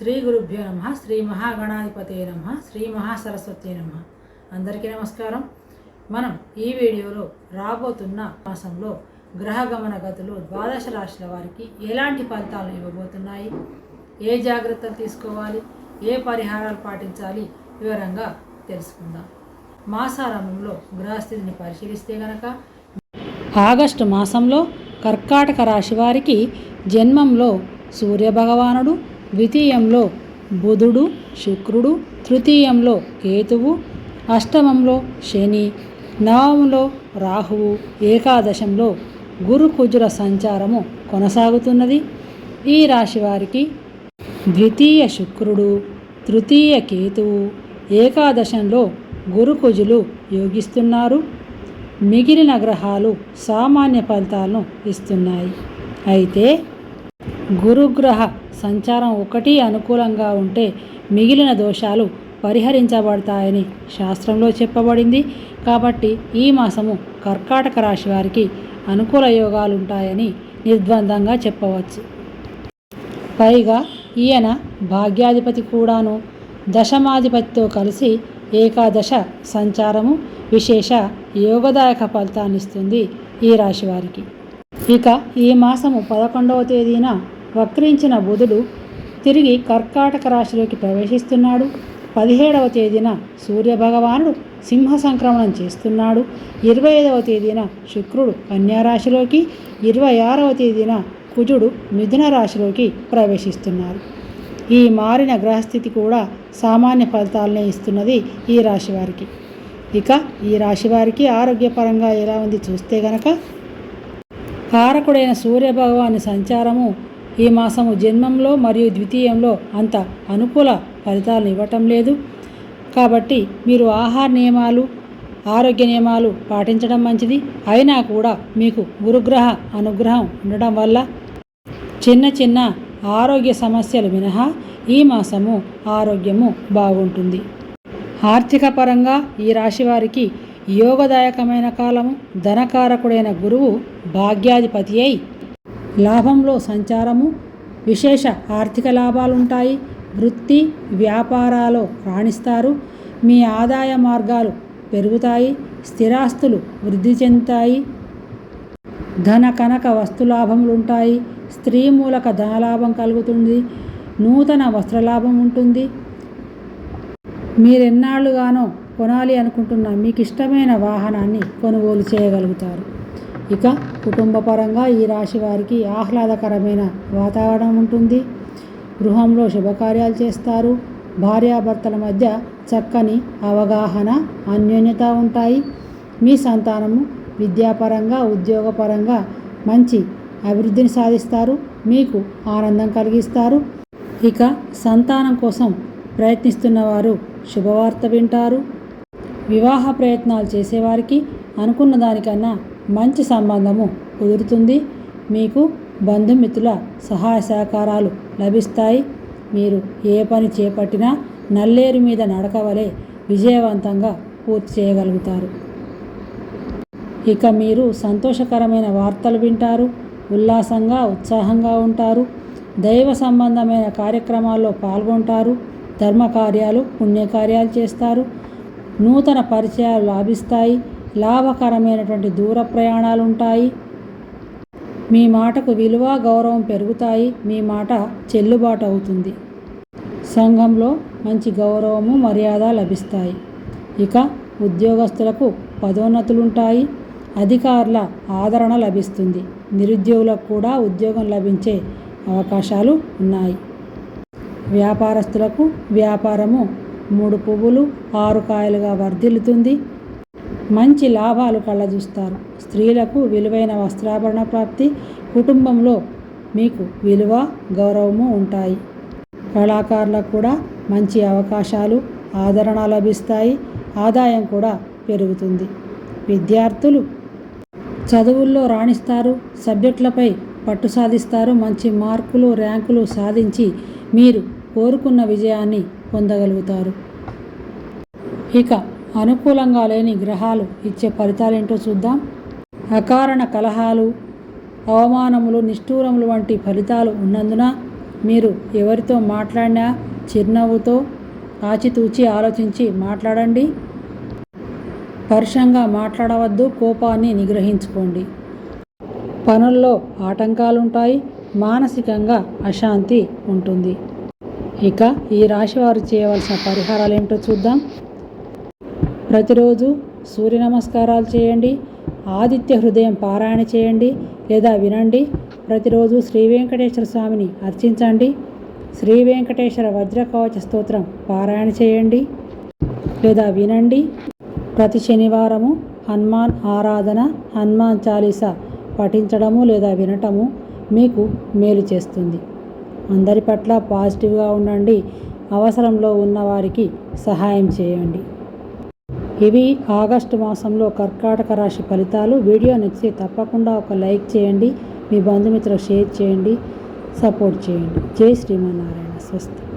శ్రీ గురుభ్యో నమ శ్రీ మహాగణాధిపతే నమ శ్రీ మహాసరస్వతి నమ. అందరికీ నమస్కారం. మనం ఈ వీడియోలో రాబోతున్న మాసంలో గ్రహ గమన గతులు ద్వాదశ రాశుల వారికి ఎలాంటి ఫలితాలు ఇవ్వబోతున్నాయి? ఏ జాగ్రత్తలు తీసుకోవాలి? ఏ పరిహారాలు పాటించాలి? వివరంగా తెలుసుకుందాం. మాసారంభంలో గ్రహస్థితిని పరిశీలిస్తే గనక ఆగస్టు మాసంలో కర్కాటక రాశి వారికి జన్మంలో సూర్యభగవానుడు ద్వితీయంలో బుధుడు శుక్రుడు తృతీయంలో కేతువు అష్టమంలో శని నవంలో రాహువు ఏకాదశంలో గురు కుజుల సంచారము కొనసాగుతున్నది. ఈ రాశి వారికి ద్వితీయ శుక్రుడు తృతీయ కేతువు ఏకాదశంలో గురుకుజులు యోగిస్తున్నారు. మిగిలిన గ్రహాలు సామాన్య ఫలితాలను ఇస్తున్నాయి. అయితే గురుగ్రహ సంచారం ఒకటి అనుకూలంగా ఉంటే మిగిలిన దోషాలు పరిహరించబడతాయని శాస్త్రంలో చెప్పబడింది. కాబట్టి ఈ మాసము కర్కాటక రాశి వారికి అనుకూల యోగాలు ఉంటాయని నిర్ద్వందంగా చెప్పవచ్చు. పైగా ఈయన భాగ్యాధిపతి కూడాను. దశమాధిపతితో కలిసి ఏకాదశ సంచారము విశేష యోగదాయక ఫలితాన్నిస్తుంది ఈ రాశి వారికి. ఇక ఈ మాసము పదకొండవ తేదీన వక్రించిన బుధుడు తిరిగి కర్కాటక రాశిలోకి ప్రవేశిస్తున్నాడు. పదిహేడవ తేదీన సూర్యభగవానుడు సింహ సంక్రమణం చేస్తున్నాడు. ఇరవై ఐదవ తేదీన శుక్రుడు కన్యారాశిలోకి ఇరవై ఆరవ తేదీన కుజుడు మిథున రాశిలోకి ప్రవేశిస్తున్నారు. ఈ మారిన గ్రహస్థితి కూడా సామాన్య ఫలితాలనే ఇస్తున్నది ఈ రాశి వారికి ఇక ఈ రాశి వారికి ఆరోగ్యపరంగా ఎలా ఉంది చూస్తే గనక కారకుడైన సూర్యభగవాని సంచారము ఈ మాసము జన్మంలో మరియు ద్వితీయంలో అంత అనుకూల ఫలితాలను ఇవ్వటం లేదు. కాబట్టి మీరు ఆహార నియమాలు ఆరోగ్య నియమాలు పాటించడం మంచిది. అయినా కూడా మీకు గురుగ్రహ అనుగ్రహం ఉండడం వల్ల చిన్న చిన్న ఆరోగ్య సమస్యలు మినహా ఈ మాసము ఆరోగ్యము బాగుంటుంది. ఆర్థిక పరంగా ఈ రాశి వారికి యోగదాయకమైన కాలము. ధనకారకుడైన గురువు భాగ్యాధిపతి అయి లాభంలో సంచారము విశేష ఆర్థిక లాభాలుంటాయి. వృత్తి వ్యాపారాలు రాణిస్తారు. మీ ఆదాయ మార్గాలు పెరుగుతాయి. స్థిరాస్తులు వృద్ధి చెందుతాయి. ధన కనక వస్తులాభములు ఉంటాయి స్త్రీ మూలక ధనలాభం కలుగుతుంది. నూతన వస్త్రలాభం ఉంటుంది. మీరెన్నాళ్ళుగానో కొనాలి అనుకుంటున్న మీకు ఇష్టమైన వాహనాన్ని కొనుగోలు చేయగలుగుతారు. ఇక కుటుంబపరంగా ఈ రాశి వారికి ఆహ్లాదకరమైన వాతావరణం ఉంటుంది. గృహంలో శుభకార్యాలు చేస్తారు. భార్యాభర్తల మధ్య చక్కని అవగాహన అన్యోన్యత ఉంటాయి. మీ సంతానము విద్యాపరంగా ఉద్యోగపరంగా మంచి అభివృద్ధిని సాధిస్తారు. మీకు ఆనందం కలిగిస్తారు. ఇక సంతానం కోసం ప్రయత్నిస్తున్న వారు శుభవార్త వింటారు. వివాహ ప్రయత్నాలు చేసేవారికి అనుకున్న దానికన్నా మంచి సంబంధము కుదురుతుంది. మీకు బంధుమిత్రుల సహాయ సహకారాలు లభిస్తాయి. మీరు ఏ పని చేపట్టినా నల్లేరు మీద నడకవలే విజయవంతంగా పూర్తి చేయగలుగుతారు. ఇక మీరు సంతోషకరమైన వార్తలు వింటారు ఉల్లాసంగా ఉత్సాహంగా ఉంటారు దైవ సంబంధమైన కార్యక్రమాల్లో పాల్గొంటారు ధర్మ కార్యాలు పుణ్యకార్యాలు చేస్తారు నూతన పరిచయాలు లాభిస్తాయి లాభకరమైనటువంటి దూర ప్రయాణాలు ఉంటాయి మీ మాటకు విలువ గౌరవం పెరుగుతాయి. మీ మాట చెల్లుబాటు అవుతుంది సంఘంలో మంచి గౌరవము మర్యాద లభిస్తాయి. ఇక ఉద్యోగస్తులకు పదోన్నతులుంటాయి. అధికారుల ఆదరణ లభిస్తుంది. నిరుద్యోగులకు కూడా ఉద్యోగం లభించే అవకాశాలు ఉన్నాయి. వ్యాపారస్తులకు వ్యాపారము మూడు పువ్వులు ఆరు కాయలుగా వర్ధిల్లుతుంది. మంచి లాభాలు కళ్ళజూస్తారు. స్త్రీలకు విలువైన వస్త్రాభరణ ప్రాప్తి కుటుంబంలో మీకు విలువ గౌరవము ఉంటాయి. కళాకారులకు కూడా మంచి అవకాశాలు ఆదరణ లభిస్తాయి. ఆదాయం కూడా పెరుగుతుంది. విద్యార్థులు చదువుల్లో రాణిస్తారు. సబ్జెక్టులపై పట్టు సాధిస్తారు. మంచి మార్కులు ర్యాంకులు సాధించి మీరు కోరుకున్న విజయాన్ని పొందగలుగుతారు. ఇక అనుకూలంగా లేని గ్రహాలు ఇచ్చే ఫలితాలేంటో చూద్దాం. అకారణ కలహాలు అవమానములు నిష్ఠూరములు వంటి ఫలితాలు ఉన్నందున మీరు ఎవరితో మాట్లాడినా చిరునవ్వుతో ఆచితూచి ఆలోచించి మాట్లాడండి. పరుషంగా మాట్లాడవద్దు కోపాన్ని నిగ్రహించుకోండి. పనుల్లో ఆటంకాలుంటాయి మానసికంగా అశాంతి ఉంటుంది. ఇక ఈ రాశి వారు చేయవలసిన పరిహారాలు ఏమిటో చూద్దాం. ప్రతిరోజు సూర్య నమస్కారాలు చేయండి ఆదిత్య హృదయం పారాయణ చేయండి లేదా వినండి. ప్రతిరోజు శ్రీ వెంకటేశ్వర స్వామిని అర్చించండి. శ్రీ వెంకటేశ్వర వజ్రకవచ స్తోత్రం పారాయణ చేయండి లేదా వినండి. ప్రతి శనివారము హనుమాన్ ఆరాధన హనుమాన్ చాలీసా పఠించడము లేదా వినటము మీకు మేలు చేస్తుంది. అందరి పట్ల పాజిటివ్గా ఉండండి. అవసరంలో ఉన్నవారికి సహాయం చేయండి. ఇవి ఆగస్టు మాసంలో కర్కాటక రాశి ఫలితాలు. వీడియో నచ్చితే తప్పకుండా ఒక లైక్ చేయండి. మీ బంధుమిత్రులకు షేర్ చేయండి. సపోర్ట్ చేయండి. జై శ్రీమన్నారాయణ. స్వస్తి.